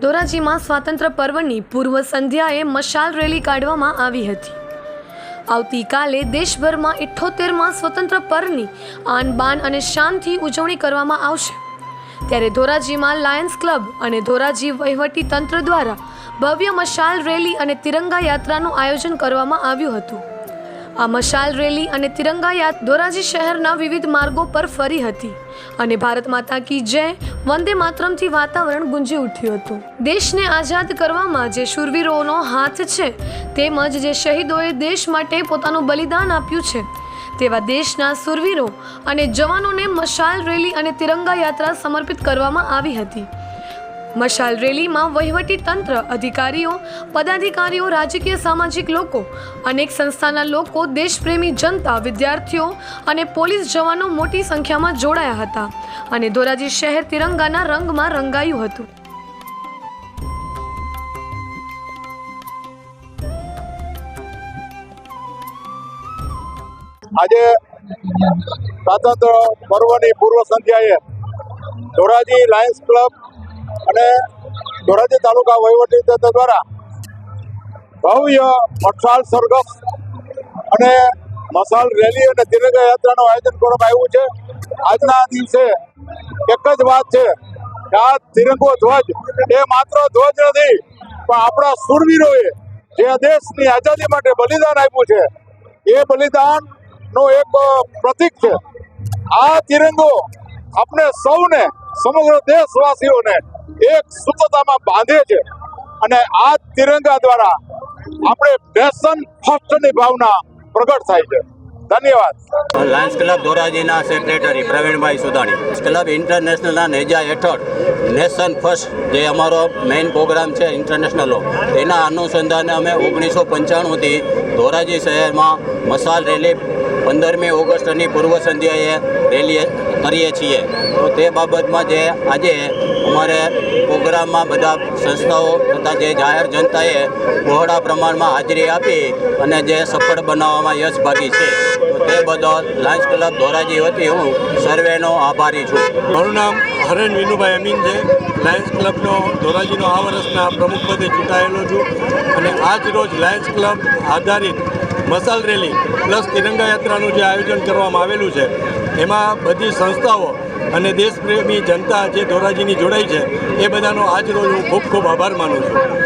ધોરાજીમાં સ્વાતંત્ર્ય પર્વની પૂર્વ સંધ્યાએ મશાલ રેલી કાઢવામાં આવી હતી. આવતીકાલે દેશભરમાં ઇઠ્ઠોતેરમાં સ્વતંત્ર પર્વની આન બાન અને શાનથી ઉજવણી કરવામાં આવશે. ત્યારે ધોરાજીમાં લાયન્સ ક્લબ અને ધોરાજી વહીવટી તંત્ર દ્વારા ભવ્ય મશાલ રેલી અને તિરંગા યાત્રાનું આયોજન કરવામાં આવ્યું હતું. આ મશાલ રેલી અને તિરંગા યાત્રા ધોરાજી શહેરના વિવિધ માર્ગો પર ફરી હતી અને ભારત માતા કી જય વંદે માતરમથી વાતાવરણ ગુંજી ઉઠ્યું હતું. દેશને આઝાદ કરવામાં જે શૂરવીરોનો હાથ છે તેમજ જે શહીદોએ દેશ માટે પોતાનું બલિદાન આપ્યું છે તેવા દેશના સુરવીરો અને જવાનોને મશાલ રેલી અને તિરંગા યાત્રા સમર્પિત કરવામાં આવી હતી. મશાલ રેલીમાં તંત્ર, અધિકારીઓ, પદાધિકારીઓ, રાજકીય સામાજિક લોકો, અનેક સંસ્થાના લોકો, દેશપ્રેમી જનતા, વિદ્યાર્થીઓ અને પોલીસ જવાનો મોટી સંખ્યામાં જોડાયા હતા અને ધોરાજી શહેર તિરંગાના રંગમાં રંગાયું હતું. આજે સ્વાતંત્ર પર્વની પૂર્વ સંધ્યાએ ધોરાજી લાયન્સ ક્લબ અને ધોરાજી તાલુકા વહીવટી તંત્ર દ્વારા ભવ્ય મશાલ સરગમ અને મસાલ રેલી અને તિરંગા યાત્રાનું આયોજન કરવામાં આવ્યું છે. આજના દિવસે એક જ વાત છે કે આ તિરંગો ધ્વજ એ માત્ર ધ્વજ નથી, પણ આપણા સુરવીરોએ જે દેશની આઝાદી માટે બલિદાન આપ્યું છે, એ બલિદાનનું એક પ્રતીક છે. આ તિરંગો આપણે સૌને, સમગ્ર દેશવાસીઓને એક સૂત્રતામાં બાંધે છે. અને આ તિરંગા દ્વારા આપણે નેશન ફર્સ્ટની ભાવના પ્રગટ થાય છે. ધન્યવાદ. લાયન્સ ક્લબ ધોરાજીના સેક્રેટરી પ્રવીણભાઈ સુદાણી. ક્લબ ઇન્ટરનેશનલના નેજા હેઠળ નેશન ફર્સ્ટ જે અમારો મેઇન પ્રોગ્રામ છે ઇન્ટરનેશનલનો તેના અનુસંધાને અમે ઓગણીસો પંચાણુંથી ધોરાજી શહેરમાં મસાલ રેલી પંદરમી ઓગસ્ટની પૂર્વ સંધ્યાએ રેલી કરીએ છીએ. તો તે બાબતમાં જે આજે અમારે પ્રોગ્રામમાં બધા સંસ્થાઓ તથા જે જાહેર જનતાએ બહોળા પ્રમાણમાં હાજરી આપી અને જે સફળ બનાવવામાં યશ ભાગી છે, તો તે બદલ લાયન્સ ક્લબ ધોરાજી વતી હું સર્વેનો આભારી છું. મારું નામ હરેન વિનુભાઈ અમીન છે. લાયન્સ ક્લબનો ધોરાજીનો આ વર્ષના પ્રમુખ પદે ચૂંટાયેલો છું અને આજ રોજ લાયન્સ ક્લબ આધારિત મસાલ રેલી પ્લસ તિરંગા યાત્રાનું જે આયોજન કરવામાં આવેલું છે, એમાં બધી સંસ્થાઓ અને દેશપ્રેમી જનતા જે ધોરાજીની જોડાઈ છે, એ બધાનો આજ રોજ હું ખૂબ ખૂબ આભાર માનું છું.